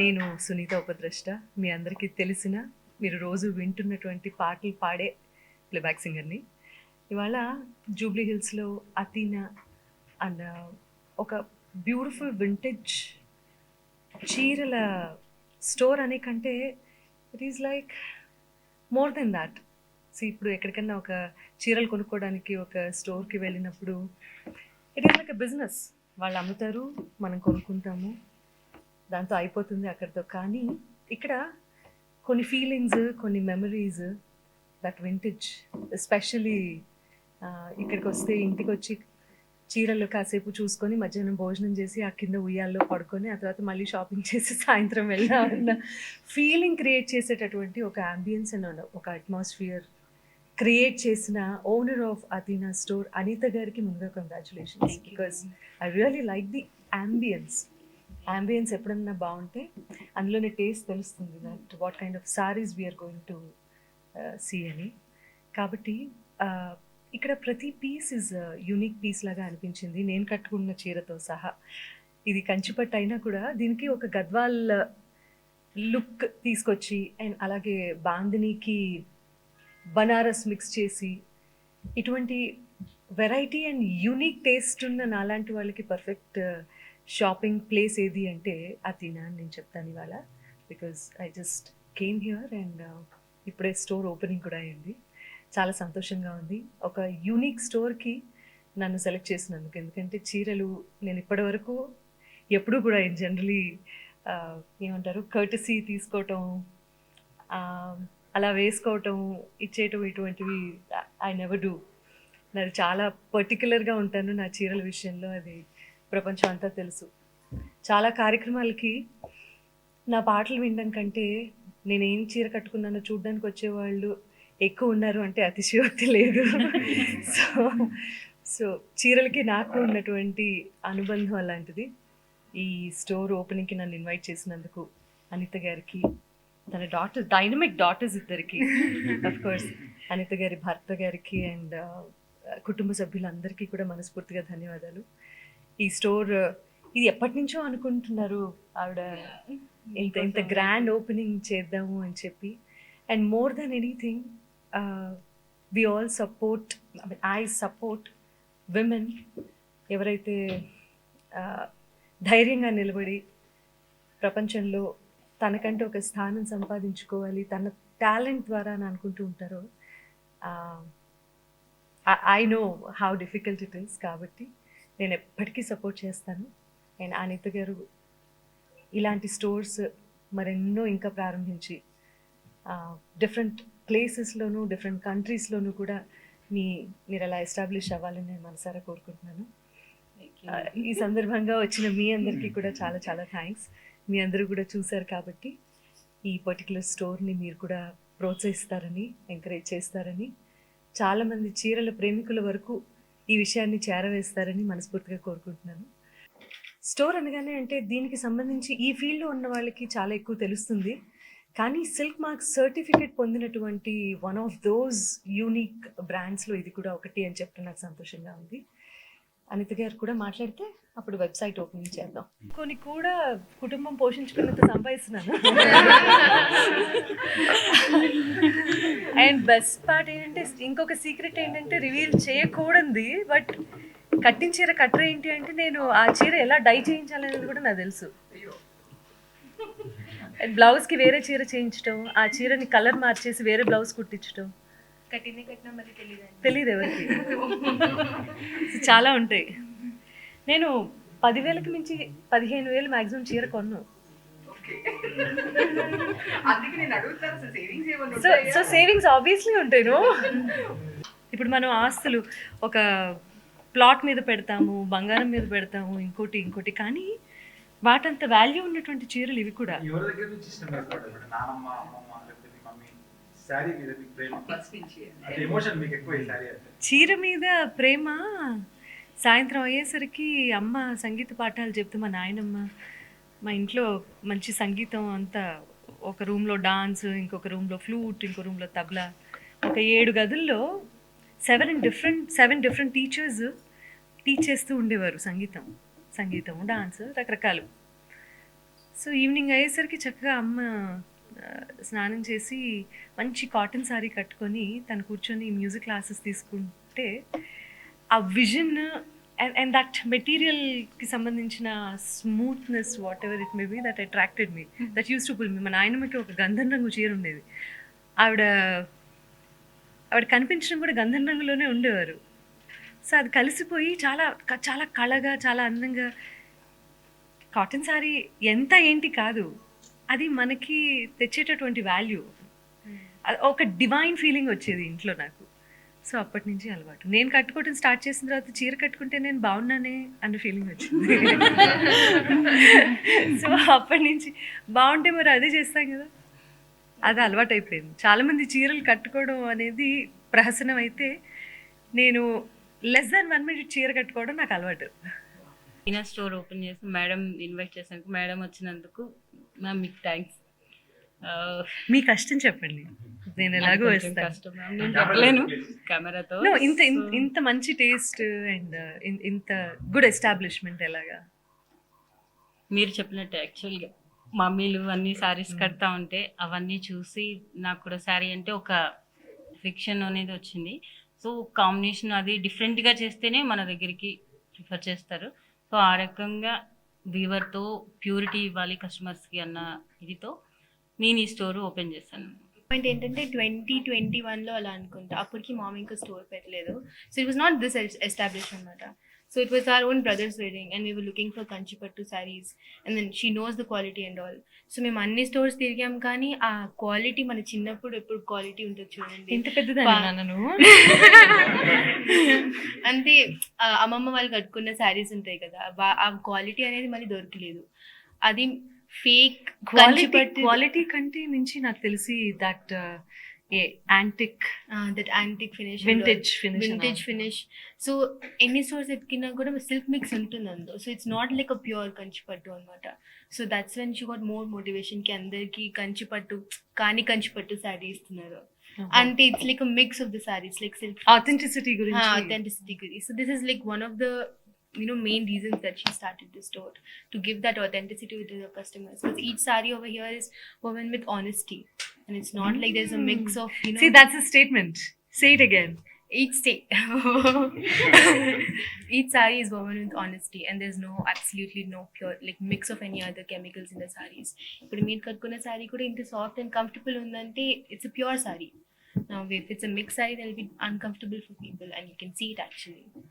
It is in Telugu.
నేను సునీత ఉపద్రష్ట. మీ అందరికీ తెలిసిన మీరు రోజు వింటున్నటువంటి పాటలు పాడే ప్లేబ్యాక్ సింగర్ని ఇవాళ జూబ్లీ హిల్స్లో అతీనా అండ్ ఒక బ్యూటిఫుల్ వింటేజ్ చీరల స్టోర్ అనే కంటే it is like more than that so ఇప్పుడు ఎక్కడికన్నా ఒక చీరలు కొనుక్కోవడానికి ఒక స్టోర్కి వెళ్ళినప్పుడు it is like a business వాళ్ళు అమ్ముతారు మనం కొనుక్కుంటాము. దాంతో అయిపోతుంది అక్కడితో. కానీ ఇక్కడ కొన్ని ఫీలింగ్స్ కొన్ని మెమరీస్ దట్ వింటేజ్ ఎస్పెషలీ ఇక్కడికి వస్తే ఇంటికి వచ్చి చీరలు కాసేపు చూసుకొని మధ్యాహ్నం భోజనం చేసి ఆ కింద ఉయ్యాల్లో పడుకొని ఆ తర్వాత మళ్ళీ షాపింగ్ చేసి సాయంత్రం వెళ్ళామన్న ఫీలింగ్ క్రియేట్ చేసేటటువంటి ఒక అంబియన్స్ అండ్ ఒక అట్మాస్ఫియర్ క్రియేట్ చేసిన ఓనర్ ఆఫ్ అదీనా స్టోర్ అనిత గారికి ముందుగా congratulations because I really like the ambience ambience ఎప్పుడన్నా బాగుంటే అందులోనే టేస్ట్ తెలుస్తుంది that what kind of saris we are going to see అని. కాబట్టి ఇక్కడ ప్రతి పీస్ ఇస్ యూనిక్ పీస్ లాగా అనిపించింది. నేను కట్టుకున్న చీరతో సహా. ఇది కంచిపట్టు అయినా కూడా దీనికి ఒక గద్వాల్ uh, లుక్ తీసుకొచ్చి అండ్ అలాగే బాందినికి బనారస్ మిక్స్ చేసి ఇటువంటి వెరైటీ అండ్ యూనిక్ టేస్ట్ ఉన్న నాలాంటి వాళ్ళకి పర్ఫెక్ట్ షాపింగ్ ప్లేస్ ఏది అంటే అతీనా అని నేను చెప్తాను ఇవాళ. Because I just came here and ఇప్పుడే స్టోర్ ఓపెనింగ్ కూడా అయింది. చాలా సంతోషంగా ఉంది. ఒక యూనిక్ స్టోర్కి నన్ను సెలెక్ట్ చేసినందుకు. ఎందుకంటే చీరలు నేను ఇప్పటివరకు ఎప్పుడూ కూడా జనరలీ ఏమంటారు కర్టసీ తీసుకోవటం అలా వేసుకోవటం ఇచ్చేయటం ఇటువంటివి ఐ నెవర్ డూ నాది చాలా పర్టికులర్గా ఉంటాను నా చీరల విషయంలో. అది ప్రపంచం అంతా తెలుసు. చాలా కార్యక్రమాలకి నా పాటలు వినడం కంటే నేను ఏం చీర కట్టుకున్నానో చూడడానికి వచ్చేవాళ్ళు ఎక్కువ ఉన్నారు అంటే అతిశయోక్తి లేదు. సో సో చీరలకి నాకు ఉన్నటువంటి అనుబంధం అలాంటిది. ఈ స్టోర్ ఓపెనింగ్కి నన్ను ఇన్వైట్ చేసినందుకు అనిత గారికి తన డాటర్ డైనమిక్ డాటర్స్ ఇద్దరికి అఫ్ కోర్స్ అనిత గారి భర్త గారికి అండ్ కుటుంబ సభ్యులందరికీ కూడా మనస్ఫూర్తిగా ధన్యవాదాలు. ఈ స్టోర్ ఇది ఎప్పటి నుంచో అనుకుంటున్నారు ఆవిడ? ఇంత ఇంత గ్రాండ్ ఓపెనింగ్ చేద్దాము అని చెప్పి. And more than anything we all support I support women ఎవరైతే uh, ధైర్యంగా నిలబడి ప్రపంచంలో తనకంటే ఒక స్థానం సంపాదించుకోవాలి తన టాలెంట్ ద్వారా అని అనుకుంటూ ఉంటారో I know how difficult it is కాబట్టి నేను ఎప్పటికీ సపోర్ట్ చేస్తాను. అండ్ అనిత గారు ఇలాంటి స్టోర్స్ మరెన్నో ఇంకా ప్రారంభించి డిఫరెంట్ ప్లేసెస్లోనూ డిఫరెంట్ కంట్రీస్లోనూ కూడా మీ మీరు అలా ఎస్టాబ్లిష్ అవ్వాలని నేను మనసారా కోరుకుంటున్నాను. ఈ సందర్భంగా వచ్చిన మీ అందరికీ కూడా చాలా చాలా థ్యాంక్స్ మీ అందరూ కూడా చూశారు కాబట్టి ఈ పర్టికులర్ స్టోర్ని మీరు కూడా ప్రోత్సహిస్తారని ఎంకరేజ్ చేస్తారని. చాలామంది చీరల ప్రేమికుల వరకు ఈ విషయాన్ని చేరవేస్తారని మనస్ఫూర్తిగా కోరుకుంటున్నాను. స్టోర్ అనగానే అంటే దీనికి సంబంధించి ఈ ఫీల్డ్లో ఉన్న వాళ్ళకి చాలా ఎక్కువ తెలుస్తుంది. కానీ సిల్క్ మార్క్ సర్టిఫికేట్ పొందినటువంటి వన్ ఆఫ్ దోస్ యూనిక్ బ్రాండ్స్లో ఇది కూడా ఒకటి అని చెప్పడం నాకు సంతోషంగా ఉంది. అనిత గారు కూడా మాట్లాడితే అప్పుడు వెబ్సైట్ ఓపెనింగ్ చేద్దాం. కొన్ని కూడా కుటుంబం పోషించుకున్నంత సంపాదిస్తున్నాను. అండ్ బెస్ట్ పార్ట్ ఏంటంటే ఇంకొక సీక్రెట్ ఏంటంటే రివీల్ చేయకూడదు బట్ కట్టిన చీర కట్టర ఏంటి అంటే నేను ఆ చీర ఎలా డై చేయించాలనేది కూడా నాకు తెలుసు. అండ్ బ్లౌజ్కి వేరే చీర చేయించడం ఆ చీరని కలర్ మార్చేసి వేరే బ్లౌజ్ కుట్టించడం కట్టిన కట్టిన మరి తెలియదు తెలియదు ఎవరికి? చాలా ఉంటాయి. నేను పదివేలకు మించి పదిహేను వేలు మ్యాక్సిమం చీర కొన్నాను అందుకే నేను అడుగుతాను అసలు సేవింగ్స్ ఏమన్నా సో సో సేవింగ్స్ ఆబ్వియస్లీ ఉంటాయి no? ఇప్పుడు మనం ఆస్తులు ఒక ప్లాట్ మీద పెడతాము బంగారం మీద పెడతాము ఇంకోటి ఇంకోటి కానీ వాటంత వాల్యూ ఉన్నటువంటి చీరలు ఇవి కూడా. శారీ మీద మీకు ప్రేమ? ఫస్ట్ నుంచి అంటే ఎమోషన్ మీకు ఎక్కువ ఈ శారీ అంటే. చీర మీద ప్రేమ? సాయంత్రం అయ్యేసరికి అమ్మ సంగీత పాఠాలు చెప్తూ మా నాయనమ్మ మా ఇంట్లో మంచి సంగీతం అంతా ఒక రూమ్లో డాన్స్ ఇంకొక రూమ్లో ఫ్లూట్ ఇంకో రూమ్లో తబలా. ఒక ఏడు గదుల్లో seven different seven different teachers teach చేస్తూ ఉండేవారు సంగీతం. సంగీతం డాన్స్ రకరకాలు. సో ఈవినింగ్ అయ్యేసరికి చక్కగా అమ్మ స్నానం చేసి మంచి కాటన్ శారీ కట్టుకొని తను కూర్చొని మ్యూజిక్ క్లాసెస్ తీసుకుంటే ఆ విజన్ అండ్ అండ్ దట్ మెటీరియల్కి సంబంధించిన smoothness whatever it may be that attracted me that used to pull me మా నాయనమ్మకి ఒక గంధం రంగు చీర ఉండేది. ఆవిడ ఆవిడ కనిపించడం కూడా గంధం రంగులోనే ఉండేవారు. సో అది కలిసిపోయి చాలా చాలా కళగా చాలా అందంగా కాటన్ శారీ ఎంత ఏంటి కాదు. అది మనకి తెచ్చేటటువంటి వాల్యూ ఒక డివైన్ ఫీలింగ్ వచ్చేది ఇంట్లో నాకు. సో అప్పటి నుంచి అలవాటు. నేను కట్టుకోవడం స్టార్ట్ చేసిన తర్వాత చీర కట్టుకుంటే నేను బాగున్నానే అన్న ఫీలింగ్ వచ్చింది. సో అప్పటి నుంచి బాగుంటే మరి అదే చేస్తాం కదా. అది అలవాటు అయిపోయింది చాలామంది చీరలు కట్టుకోవడం అనేది ప్రహసనం అయితే నేను లెస్ దాన్ వన్ మినిట్ చీర కట్టుకోవడం నాకు అలవాటు. ఈయన స్టోర్ ఓపెన్ చేసి మేడం ఇన్వైట్ చేసినందుకు మేడం వచ్చినందుకు మ్యామ్ మీకు థ్యాంక్స్ మీ కష్టం చెప్పండి. నేను ఎలాగో చెప్పలేను. కెమెరాతో. ఇంత ఇంత- ఇంత మంచి టేస్ట్ అండ్ ఇంత గుడ్ ఎస్టాబ్లిష్మెంట్ ఎలాగా? మీరు చెప్పినట్టు యాక్చువల్గా మమ్మీలు అన్ని శారీస్ కడతా ఉంటే అవన్నీ చూసి నాకు కూడా శారీ అంటే ఒక ఫిక్షన్ అనేది వచ్చింది. సో కాంబినేషన్ అది డిఫరెంట్గా చేస్తేనే మన దగ్గరికి ప్రిఫర్ చేస్తారు. సో ఆ రకంగా వీవర్తో ప్యూరిటీ ఇవ్వాలి కస్టమర్స్కి అన్న ఇదితో నేను ఈ స్టోర్ ఓపెన్ చేశాను. పాయింట్ ఏంటంటే ట్వంటీ ట్వంటీ వన్లో అలా అనుకుంటా. అప్పటికి మామ ఇంకా స్టోర్ పెట్టలేదు. So it was not this establish అనమాట so it was our own brother's wedding and we were looking for Kanchipattu saris and then she knows the quality and all so మేము అన్ని స్టోర్స్ తిరిగాం కానీ ఆ క్వాలిటీ మన చిన్నప్పుడు ఎప్పుడు క్వాలిటీ ఉంటుంది చూడండి. ఇంత పెద్దదాన్ని అంతే అమ్మమ్మ వాళ్ళు కట్టుకున్న శారీస్ ఉంటాయి కదా ఆ క్వాలిటీ అనేది మళ్ళీ దొరకలేదు. అది ఫేక్ క్వాలిటీ క్వాలిటీ కంటే నుంచి నాకు తెలిసి that antique that antique finish vintage finish vintage finish so ఎన్ని స్టోర్స్ ఎత్తికినా కూడా సిల్క్ మిక్స్ ఉంటుంది అందులో. So it's not like a pure Kanchipattu అనమాట so that's when she got more మోటివేషన్కి అందరికి కంచిపట్టు కానీ కంచిపట్టు శారీ ఇస్తున్నారు. అంటే it's like mix of the saris like silk authenticity గురించి. authenticity goodies. So this is like one of the you know main reasons that she started this store to give that authenticity to the customers. Because each sari over here is woven with honesty, and it's not like there's a mix of you know See, that's a statement. Say it again. each state. each sari is woven with honesty, and there's no absolutely no pure like mix of any other chemicals in the saris. ఇప్పుడు మీరు కట్టుకున్న సారీ కూడా ఇంత సాఫ్ట్ అండ్ కంఫర్టబుల్ ఉందంటే it's a pure sari Now, if it's a mixed saree, that'll be uncomfortable for people, and you can see it actually.